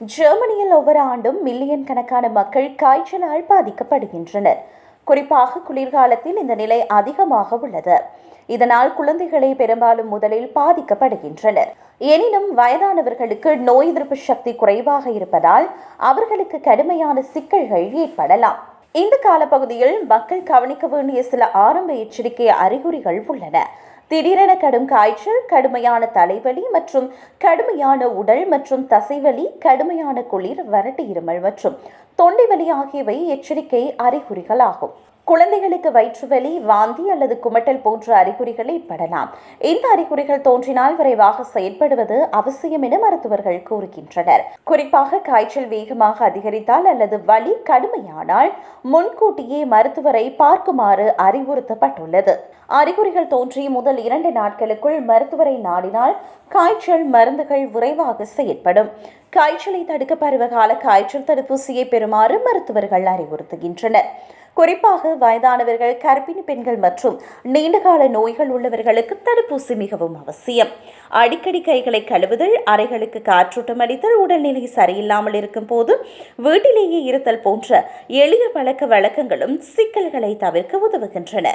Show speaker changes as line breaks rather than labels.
ஜெர்மனியில் ஒவ்வொரு ஆண்டும் மில்லியன் கணக்கான மக்கள் காய்ச்சலால் பாதிக்கப்படுகின்றனர். குறிப்பாக குளிர்காலத்தில் இந்த நிலை அதிகமாக உள்ளது. இதனால் குழந்தைகளை பெரும்பாலும் முதலில் பாதிக்கப்படுகின்றனர். எனினும் வயதானவர்களுக்கு நோய் எதிர்ப்பு சக்தி குறைவாக இருப்பதால் அவர்களுக்கு கடுமையான சிக்கல்கள் ஏற்படலாம். இந்த காலப்பகுதியில் மக்கள் கவனிக்க வேண்டிய சில ஆரம்ப எச்சரிக்கை அறிகுறிகள் உள்ளன. திடீரென கடும் காய்ச்சல் கடுமையான தலைவலி மற்றும் கடுமையான உடல் மற்றும் தசைவலி கடுமையான குளிர் வறட்டு இருமல் மற்றும் தொண்டை வலி ஆகியவை எச்சரிக்கை அறிகுறிகளாகும். குழந்தைகளுக்கு வயிற்றுவலி வாந்தி அல்லது குமட்டல் போன்ற அறிகுறிகள் ஏற்படலாம். இந்த அறிகுறிகள் தோன்றினால் விரைவாக செயல்படுவது அவசியம் என மருத்துவர்கள் கூறுகின்றனர். குறிப்பாக காய்ச்சல் வேகமாக அதிகரித்தால் அல்லது வலி கடுமையானால் முன்கூட்டியே மருத்துவரை பார்க்குமாறு அறிவுறுத்தப்பட்டுள்ளது. அறிகுறிகள் தோன்றி முதல் இரண்டு நாட்களுக்குள் மருத்துவரை நாடினால் காய்ச்சல் மருந்துகள் விரைவாக செயல்படும். காய்ச்சலை தடுக்க பருவகால காய்ச்சல் தடுப்பூசியை பெறுமாறு மருத்துவர்கள் அறிவுறுத்துகின்றனர். குறிப்பாக வயதானவர்கள் கர்ப்பிணி பெண்கள் மற்றும் நீண்டகால நோய்கள் உள்ளவர்களுக்கு தடுப்பூசி மிகவும் அவசியம். அடிக்கடி கைகளை கழுவுதல் அறைகளுக்கு காற்றோட்டம் அளித்தல் உடல்நிலை சரியில்லாமல் இருக்கும் போது வீட்டிலேயே இருத்தல் போன்ற எளிய பழக்க வழக்கங்களும் சிக்கல்களை தவிர்க்க உதவுகின்றன.